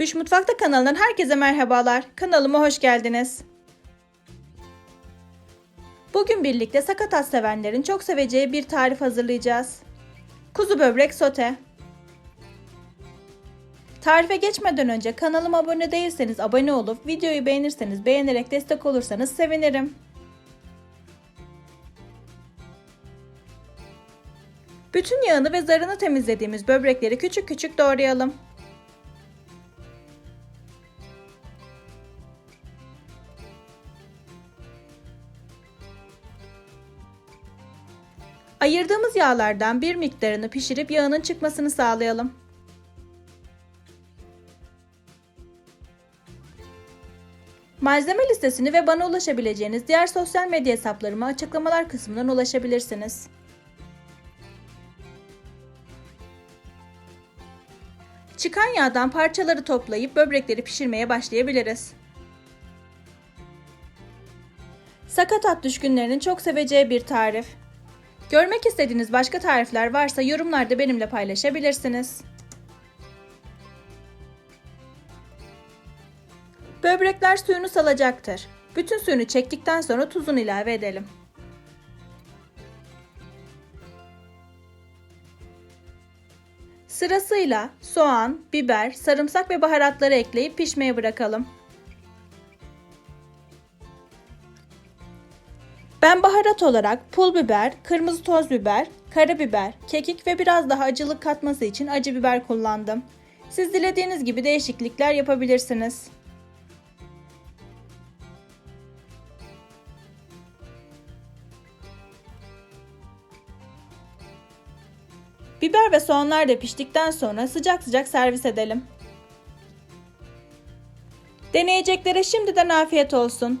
Büş Mutfakta kanalından herkese merhabalar. Kanalıma hoş geldiniz. Bugün birlikte sakatat sevenlerin çok seveceği bir tarif hazırlayacağız. Kuzu böbrek sote. Tarife geçmeden önce kanalıma abone değilseniz abone olup videoyu beğenirseniz beğenerek destek olursanız sevinirim. Bütün yağını ve zarını temizlediğimiz böbrekleri küçük küçük doğrayalım. Ayırdığımız yağlardan bir miktarını pişirip yağının çıkmasını sağlayalım. Malzeme listesini ve bana ulaşabileceğiniz diğer sosyal medya hesaplarıma açıklamalar kısmından ulaşabilirsiniz. Çıkan yağdan parçaları toplayıp böbrekleri pişirmeye başlayabiliriz. Sakatat düşkünlerinin çok seveceği bir tarif. Görmek istediğiniz başka tarifler varsa yorumlarda benimle paylaşabilirsiniz. Böbrekler suyunu salacaktır. Bütün suyunu çektikten sonra tuzunu ilave edelim. Sırasıyla soğan, biber, sarımsak ve baharatları ekleyip pişmeye bırakalım. Ben baharat olarak pul biber, kırmızı toz biber, karabiber, kekik ve biraz daha acılık katması için acı biber kullandım. Siz dilediğiniz gibi değişiklikler yapabilirsiniz. Biber ve soğanlar da piştikten sonra sıcak sıcak servis edelim. Deneyeceklere şimdiden afiyet olsun.